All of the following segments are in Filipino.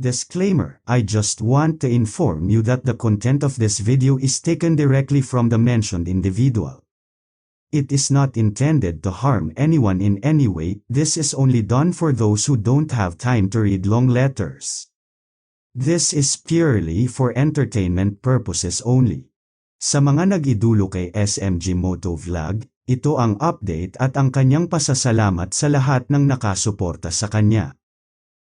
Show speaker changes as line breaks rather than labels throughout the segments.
Disclaimer, I just want to inform you that the content of this video is taken directly from the mentioned individual. It is not intended to harm anyone in any way, this is only done for those who don't have time to read long letters. This is purely for entertainment purposes only. Sa mga nag-idulo kay SMG Moto Vlog, ito ang update at ang kanyang pasasalamat sa lahat ng nakasuporta sa kanya.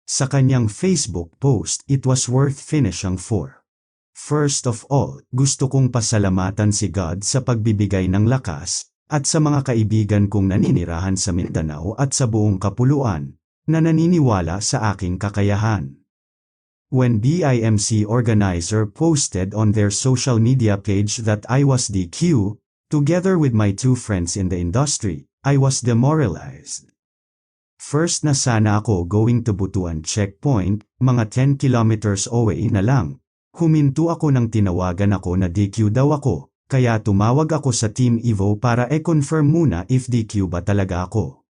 Sa kanyang Facebook post, it was worth finishing for. First of all, gusto kong pasalamatan si God sa pagbibigay ng lakas, at sa mga kaibigan kong naninirahan sa Mindanao at sa buong kapuluan, na naniniwala sa aking kakayahan. When BIMC organizer posted on their social media page that I was DQ, together with my two friends in the industry, I was demoralized. First na sana ako going to Butuan checkpoint, mga 10 kilometers away na lang. Huminto ako nang tinawagan ako na DQ daw ako, kaya tumawag ako sa Team Evo para e-confirm muna if DQ ba talaga ako.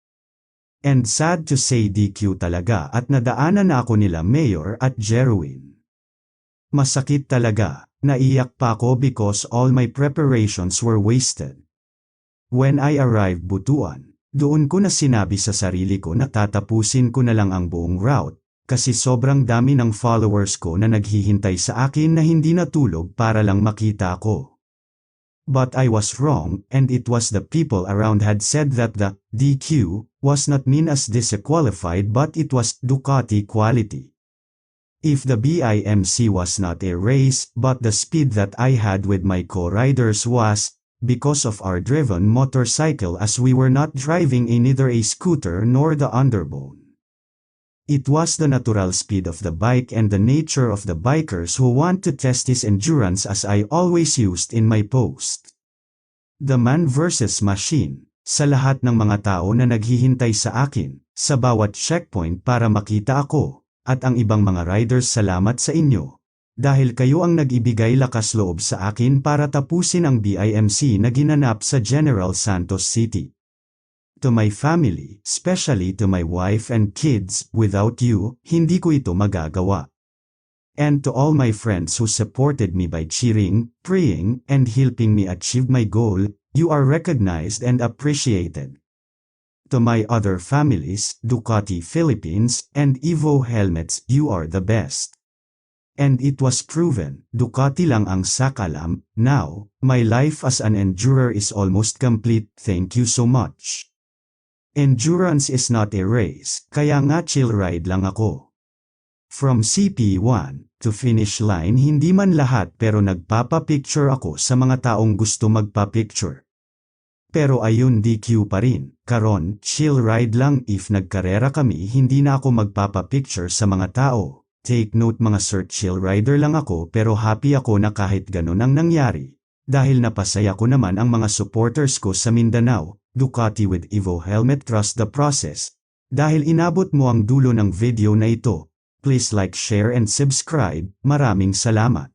And sad to say DQ talaga at nadaanan na ako nila Mayor at Jerwin. Masakit talaga, naiyak pa ako because all my preparations were wasted. When I arrived Butuan, doon ko na sinabi sa sarili ko na tatapusin ko na lang ang buong route, kasi sobrang dami ng followers ko na naghihintay sa akin na hindi natulog para lang makita ko. But I was wrong, and it was the people around had said that the DQ was not mean as disqualified but it was Ducati quality. If the BIMC was not a race but the speed that I had with my co-riders was, because of our driven motorcycle as we were not driving a neither a scooter nor the underbone. It was the natural speed of the bike and the nature of the bikers who want to test his endurance as I always used in my post. The man versus machine, sa lahat ng mga tao na naghihintay sa akin, sa bawat checkpoint para makita ako, at ang ibang mga riders salamat sa inyo, dahil kayo ang nag-ibigay lakas loob sa akin para tapusin ang BIMC na ginanap sa General Santos City. To my family, especially to my wife and kids, without you, hindi ko ito magagawa. And to all my friends who supported me by cheering, praying, and helping me achieve my goal, you are recognized and appreciated. To my other families, Ducati Philippines, and Evo Helmets, you are the best. And it was proven, Ducati lang ang sakalam, now, my life as an endurer is almost complete, thank you so much. Endurance is not a race, kaya nga chill ride lang ako. From CP1 to finish line hindi man lahat pero nagpapapicture ako sa mga taong gusto magpa-picture. Pero ayun DQ pa rin, karon, chill ride lang if nagkarera kami hindi na ako magpapapicture sa mga tao. Take note mga search chill rider lang ako pero happy ako na kahit ganun ang nangyari. Dahil napasaya ko naman ang mga supporters ko sa Mindanao, Ducati with Evo Helmet Trust the Process. Dahil inabot mo ang dulo ng video na ito, please like, share and subscribe, maraming salamat.